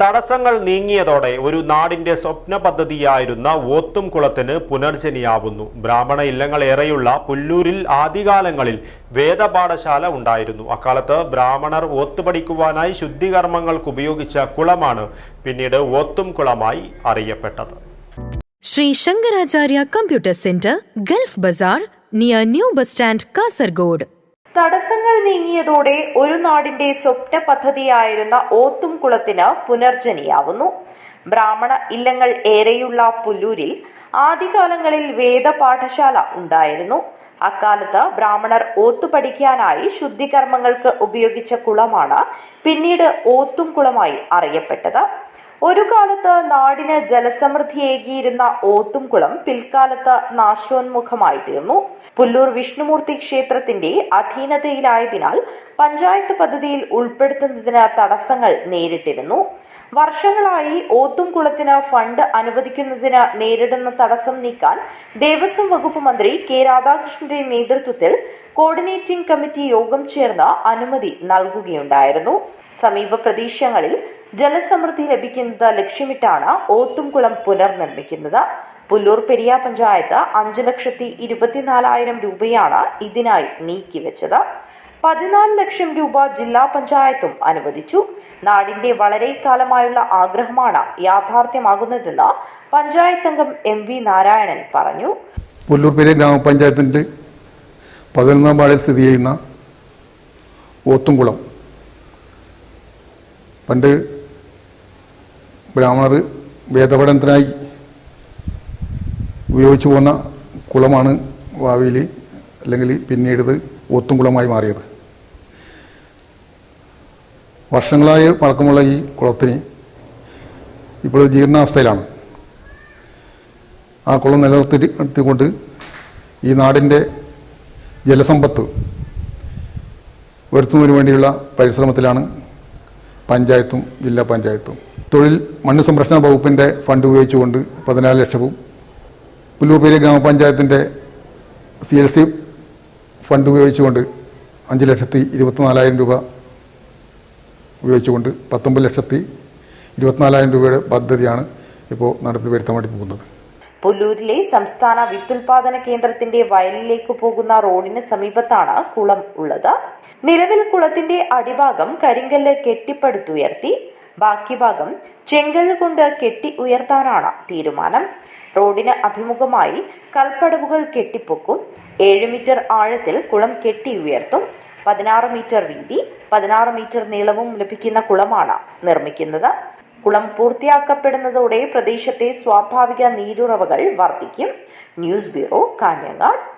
തടസ്സങ്ങൾ നീങ്ങിയതോടെ ഒരു നാടിന്റെ സ്വപ്ന പദ്ധതിയായിരുന്ന ഓത്തും കുളത്തിന് പുനർജനിയാവുന്നു. ബ്രാഹ്മണ ഇല്ലങ്ങൾ ഏറെയുള്ള പുല്ലൂരിൽ ആദ്യകാലങ്ങളിൽ വേദപാഠശാല ഉണ്ടായിരുന്നു. അക്കാലത്ത് ബ്രാഹ്മണർ ഓത്ത് പഠിക്കുവാനായി ശുദ്ധികർമ്മങ്ങൾക്ക് ഉപയോഗിച്ച കുളമാണ് പിന്നീട് ഓത്തും കുളമായി അറിയപ്പെട്ടത്. Shri Shankaracharya computer centre Gulf Bazar near new bus stand Kasaragod. തടസ്സങ്ങൾ നീങ്ങിയതോടെ ഒരു നാടിന്റെ സ്വപ്ന പദ്ധതിയായിരുന്ന ഓത്തുംകുളത്തിന് പുനർജനിയാവുന്നു ബ്രാഹ്മണ ഇല്ലങ്ങൾ ഏറെയുള്ള പുല്ലൂരിൽ ആദ്യകാലങ്ങളിൽ വേദപാഠശാല ഉണ്ടായിരുന്നു. അക്കാലത്ത് ബ്രാഹ്മണർ ഓത്തു പഠിക്കാനായി ശുദ്ധികർമ്മങ്ങൾക്ക് ഉപയോഗിച്ച കുളമാണ് പിന്നീട് ഓത്തും കുളമായി അറിയപ്പെട്ടത്. ഒരു കാലത്ത് നാടിന് ജലസമൃദ്ധിയേകിയിരുന്ന ഓത്തുംകുളം പിൽക്കാലത്ത് നാശോന്മുഖമായി തീർന്നു. പുല്ലൂർ വിഷ്ണുമൂർത്തി ക്ഷേത്രത്തിന്റെ അധീനതയിലായതിനാൽ പഞ്ചായത്ത് പദ്ധതിയിൽ ഉൾപ്പെടുത്തുന്നതിന് തടസ്സങ്ങൾ നേരിട്ടിരുന്നു. വർഷങ്ങളായി ഓത്തുംകുളത്തിന് ഫണ്ട് അനുവദിക്കുന്നതിന് നേരിടുന്ന തടസ്സം നീക്കാൻ ദേവസ്വം വകുപ്പ് മന്ത്രി കെ രാധാകൃഷ്ണന്റെ നേതൃത്വത്തിൽ കോർഡിനേറ്റിംഗ് കമ്മിറ്റി യോഗം ചേർന്ന് അനുമതി നൽകുകയുണ്ടായിരുന്നു. സമീപ പ്രദേശങ്ങളിൽ ജലസമൃദ്ധി ലഭിക്കുന്നത് ലക്ഷ്യമിട്ടാണ് ഓത്തുംകുളം പുനർനിർമ്മിക്കുന്നത്. പുല്ലൂർ പെരിയ പഞ്ചായത്ത് അഞ്ചു ലക്ഷത്തി ഇരുപത്തിനാലായിരം രൂപയാണ് ഇതിനായി നീക്കിവെച്ചത്. പതിനാല് ലക്ഷം രൂപ ജില്ലാ പഞ്ചായത്തും അനുവദിച്ചു. നാടിന്റെ വളരെ കാലമായുള്ള ആഗ്രഹമാണ് യാഥാർത്ഥ്യമാകുന്നതെന്ന് പഞ്ചായത്ത് അംഗം എം വി നാരായണൻ പറഞ്ഞു. പുല്ലൂർ പെരിയ ഗ്രാമപഞ്ചായത്തിന്റെ പതിനൊന്നാം വാർഡിൽ സ്ഥിതി ചെയ്യുന്ന ഓത്തുംകുളം. പണ്ട് ബ്രാഹ്മണർ വേദപഠനത്തിനായി ഉപയോഗിച്ചു പോന്ന കുളമാണ് ഭാവിയിൽ അല്ലെങ്കിൽ പിന്നീട് ഇത് ഓത്തുംകുളമായി മാറിയത്. വർഷങ്ങളായി പഴക്കമുള്ള ഈ കുളത്തിന് ഇപ്പോൾ ജീർണാവസ്ഥയിലാണ്. ആ കുളം നിലനിർത്തിക്കൊണ്ട് നിർത്തിക്കൊണ്ട് ഈ നാടിന്റെ ജലസമ്പത്ത് വരുത്തുന്നതിന് വേണ്ടിയുള്ള പരിശ്രമത്തിലാണ് പഞ്ചായത്തും ജില്ലാ പഞ്ചായത്തും തൊഴിൽ മണ്ണ് സംരക്ഷണ വകുപ്പിന്റെ ഫണ്ട് ഉപയോഗിച്ചുകൊണ്ട് പതിനാല് ലക്ഷവും പുല്ലൂർപേരി ഗ്രാമപഞ്ചായത്തിന്റെ സി എൽ സി ഫണ്ട് ഉപയോഗിച്ചുകൊണ്ട് അഞ്ച് ലക്ഷത്തി ഇരുപത്തിനാലായിരം രൂപ ഉപയോഗിച്ചുകൊണ്ട് പത്തൊമ്പത് ലക്ഷത്തി ഇരുപത്തിനാലായിരം രൂപയുടെ പദ്ധതിയാണ് ഇപ്പോൾ നടപ്പിൽ വരുത്താൻ വേണ്ടി പോകുന്നത്. പുല്ലൂരിലെ സംസ്ഥാന വിത്തുൽപാദന കേന്ദ്രത്തിന്റെ വയലിലേക്ക് പോകുന്ന റോഡിന് സമീപത്താണ് കുളം ഉള്ളത്. നിലവിൽ കുളത്തിന്റെ അടിഭാഗം കരിങ്കല്ല് കെട്ടിപ്പടുത്തുയർത്തി ബാക്കി ഭാഗം ചെങ്കൽ കൊണ്ട് കെട്ടി ഉയർത്താനാണ് തീരുമാനം. റോഡിന് അഭിമുഖമായി കൽപ്പടവുകൾ കെട്ടിപ്പൊക്കും. ഏഴ് മീറ്റർ ആഴത്തിൽ കുളം കെട്ടി ഉയർത്തും. പതിനാറ് മീറ്റർ വീതി പതിനാറ് മീറ്റർ നീളവും ലഭിക്കുന്ന കുളമാണ് നിർമ്മിക്കുന്നത്. കുളം പൂർത്തിയാക്കപ്പെടുന്നതോടെ പ്രദേശത്തെ സ്വാഭാവിക നീരുറവകൾ വർദ്ധിക്കും. News bureau Kanhangad.